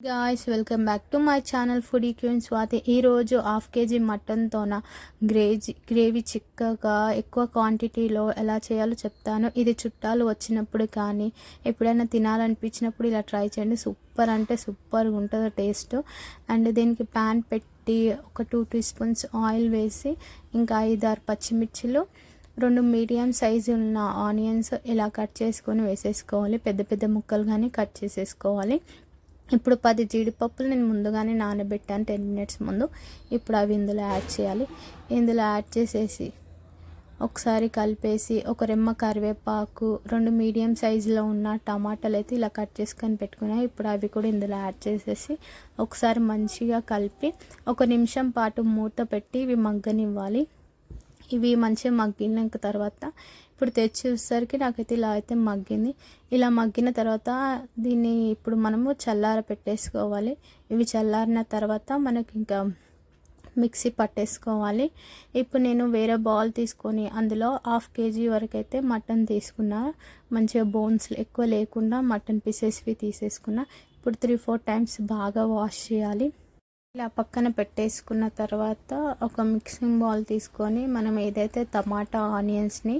Guys welcome back to my channel foodie queen Swathi ఈరోజు half KG మటన్తోన గ్రేజీ gravy చిక్కగా ఎక్కువ క్వాంటిటీలో ఎలా చేయాలో చెప్తాను. ఇది చుట్టాలు వచ్చినప్పుడు కానీ ఎప్పుడైనా తినాలనిపించినప్పుడు ఇలా ట్రై చేయండి. సూపర్ అంటే సూపర్గా ఉంటుంది టేస్ట్ అండ్ దీనికి ప్యాన్ పెట్టి ఒక టూ టీ స్పూన్స్ ఆయిల్ వేసి ఇంకా ఐదారు పచ్చిమిర్చిలు రెండు మీడియం సైజు ఉన్న ఆనియన్స్ ఇలా కట్ చేసుకొని వేసేసుకోవాలి. పెద్ద పెద్ద ముక్కలు కానీ కట్ చేసేసుకోవాలి. ఇప్పుడు పది జీడిపప్పులు నేను ముందుగానే నానబెట్టాను టెన్ మినిట్స్ ముందు. ఇప్పుడు అవి ఇందులో యాడ్ చేయాలి. ఇందులో యాడ్ చేసేసి ఒకసారి కలిపేసి ఒక రెమ్మ కరివేపాకు రెండు మీడియం సైజులో ఉన్న టమాటాలు అయితే ఇలా కట్ చేసుకొని పెట్టుకున్నాయి. ఇప్పుడు అవి కూడా ఇందులో యాడ్ చేసేసి ఒకసారి మంచిగా కలిపి ఒక నిమిషం పాటు మూత పెట్టి ఇవి మగ్గనివ్వాలి. ఇవి మంచిగా మగ్గినాక తర్వాత ఇప్పుడు తెచ్చి చూసేసరికి నాకైతే ఇలా అయితే మగ్గింది. ఇలా మగ్గిన తర్వాత దీన్ని ఇప్పుడు మనము చల్లార పెట్టేసుకోవాలి. ఇవి చల్లారిన తర్వాత మనకి ఇంకా మిక్సీ పట్టేసుకోవాలి. ఇప్పుడు నేను వేరే బౌల్ తీసుకొని అందులో హాఫ్ కేజీ వరకు అయితే మటన్ తీసుకున్నా. మంచిగా బోన్స్ ఎక్కువ లేకుండా మటన్ పీసెస్వి తీసేసుకున్నా. ఇప్పుడు త్రీ ఫోర్ టైమ్స్ బాగా వాష్ చేయాలి. ఇలా పక్కన పెట్టేసుకున్న తర్వాత ఒక మిక్సింగ్ బౌల్ తీసుకొని మనం ఏదైతే టమాటా ఆనియన్స్ని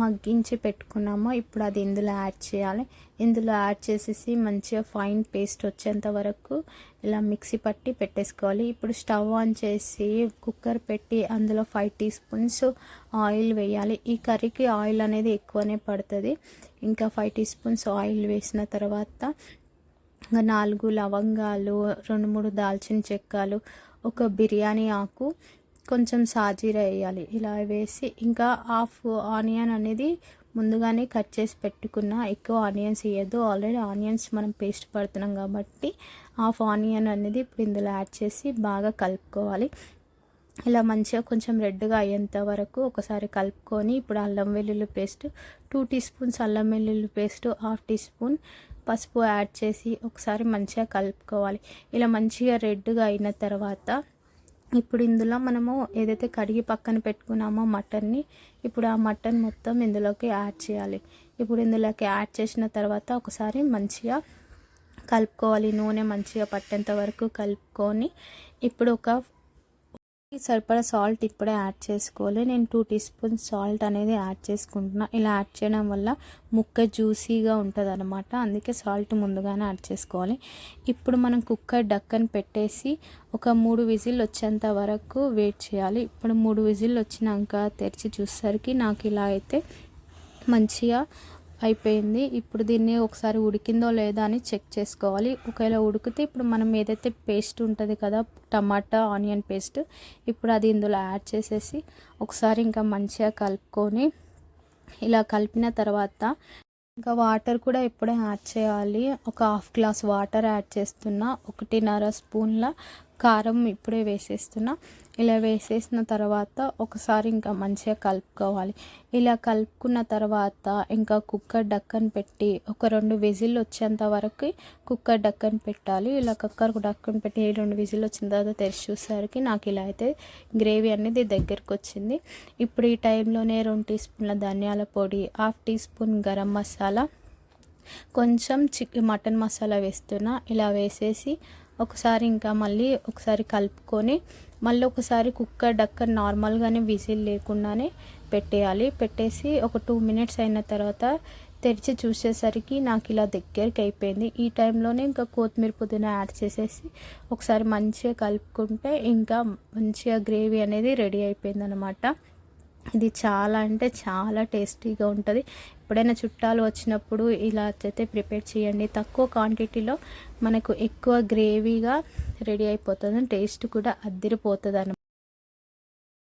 మగ్గించి పెట్టుకున్నామో ఇప్పుడు అది ఇందులో యాడ్ చేయాలి. ఇందులో యాడ్ చేసేసి మంచిగా ఫైన్ పేస్ట్ వచ్చేంత వరకు ఇలా మిక్సీ పట్టి పెట్టేసుకోవాలి. ఇప్పుడు స్టవ్ ఆన్ చేసి కుక్కర్ పెట్టి అందులో ఫైవ్ టీ స్పూన్స్ ఆయిల్ వేయాలి. ఈ కర్రీకి ఆయిల్ అనేది ఎక్కువనే పడుతుంది. ఇంకా ఫైవ్ టీ స్పూన్స్ ఆయిల్ వేసిన తర్వాత నాలుగు లవంగాలు రెండు మూడు దాల్చిన చెక్కలు ఒక బిర్యానీ ఆకు కొంచెం సాజీర వేయాలి. ఇలా వేసి ఇంకా హాఫ్ ఆనియన్ అనేది ముందుగానే కట్ చేసి పెట్టుకున్న. ఎక్కువ ఆనియన్స్ వేయద్దు. ఆల్రెడీ ఆనియన్స్ మనం పేస్ట్ పడుతున్నాం కాబట్టి హాఫ్ ఆనియన్ అనేది ఇప్పుడు ఇందులో యాడ్ చేసి బాగా కలుపుకోవాలి. ఇలా మంచిగా కొంచెం రెడ్గా అయ్యేంత వరకు ఒకసారి కలుపుకొని ఇప్పుడు అల్లం వెల్లుల్లి పేస్ట్ టూ టీ స్పూన్స్ అల్లం వెల్లుల్లి పేస్ట్ హాఫ్ టీ స్పూన్ పసుపు యాడ్ చేసి ఒకసారి మంచిగా కలుపుకోవాలి. ఇలా మంచిగా రెడ్గా అయిన తర్వాత ఇప్పుడు ఇందులో మనము ఏదైతే కడిగి పక్కన పెట్టుకున్నామో మటన్ని ఇప్పుడు ఆ మటన్ మొత్తం ఇందులోకి యాడ్ చేయాలి. ఇప్పుడు ఇందులోకి యాడ్ చేసిన తర్వాత ఒకసారి మంచిగా కలుపుకోవాలి. నూనె మంచిగా పట్టేంత వరకు కలుపుకొని ఇప్పుడు ఒక సరిపడా సాల్ట్ ఇప్పుడే యాడ్ చేసుకోవాలి. నేను టూ టీ స్పూన్ సాల్ట్ అనేది యాడ్ చేసుకుంటున్నా. ఇలా యాడ్ చేయడం వల్ల ముక్క జ్యూసీగా ఉంటుంది అనమాట అందుకే సాల్ట్ ముందుగానే యాడ్ చేసుకోవాలి. ఇప్పుడు మనం కుక్కర్ డక్కన్ పెట్టేసి ఒక మూడు విజిల్ వచ్చేంత వరకు వెయిట్ చేయాలి. ఇప్పుడు మూడు విజిల్ వచ్చినాక తెరిచి చూసేసరికి నాకు ఇలా అయితే మంచిగా అయిపోయింది. ఇప్పుడు దీన్ని ఒకసారి ఉడికిందో లేదా అని చెక్ చేసుకోవాలి. ఒకవేళ ఉడికితే ఇప్పుడు మనం ఏదైతే పేస్ట్ ఉంటుంది కదా టమాటా ఆనియన్ పేస్ట్ ఇప్పుడు అది ఇందులో యాడ్ చేసేసి ఒకసారి ఇంకా మంచిగా కలుపుకొని ఇలా కలిపిన తర్వాత ఇంకా వాటర్ కూడా ఎప్పుడే యాడ్ చేయాలి. ఒక హాఫ్ గ్లాస్ వాటర్ యాడ్ చేస్తున్నా. ఒకటిన్నర స్పూన్ల కారం ఇప్పుడే వేసేస్తున్నా. ఇలా వేసేసిన తర్వాత ఒకసారి ఇంకా మంచిగా కలుపుకోవాలి. ఇలా కలుపుకున్న తర్వాత ఇంకా కుక్కర్ డక్కన్ పెట్టి ఒక రెండు విజిల్ వచ్చేంత వరకు కుక్కర్ డక్కన్ పెట్టాలి. ఇలా కుక్కర్ డక్కన్ పెట్టి రెండు విజిల్ వచ్చిన తర్వాత తెరిచి చూసేసరికి నాకు ఇలా అయితే గ్రేవీ అనేది దగ్గరికి వచ్చింది. ఇప్పుడు ఈ టైంలోనే రెండు టీ స్పూన్ల ధనియాల పొడి half teaspoon garam masala కొంచెం చికెన్ మటన్ మసాలా వేస్తున్నా. ఇలా వేసేసి ఒకసారి ఇంకా మళ్ళీ ఒకసారి కలుపుకొని మళ్ళీ ఒకసారి కుక్కర్ డక్కర్ నార్మల్గానే విజిల్ లేకుండానే పెట్టేయాలి. పెట్టేసి ఒక టూ మినిట్స్ అయిన తర్వాత తెరిచి చూసేసరికి నాకు ఇలా దగ్గరికి అయిపోయింది. ఈ టైంలోనే ఇంకా కొత్తిమీర పుదీనా యాడ్ చేసేసి ఒకసారి మంచిగా కలుపుకుంటే ఇంకా మంచిగా గ్రేవీ అనేది రెడీ అయిపోయింది అనమాట ఇది చాలా అంటే చాలా టేస్టీగా ఉంటుంది. ఎప్పుడైనా చుట్టాలు వచ్చినప్పుడు ఇలా అయితే ప్రిపేర్ చేయండి. తక్కువ క్వాంటిటీలో మనకు ఎక్కువ గ్రేవీగా రెడీ అయిపోతుంది. టేస్ట్ కూడా అద్దరిపోతుంది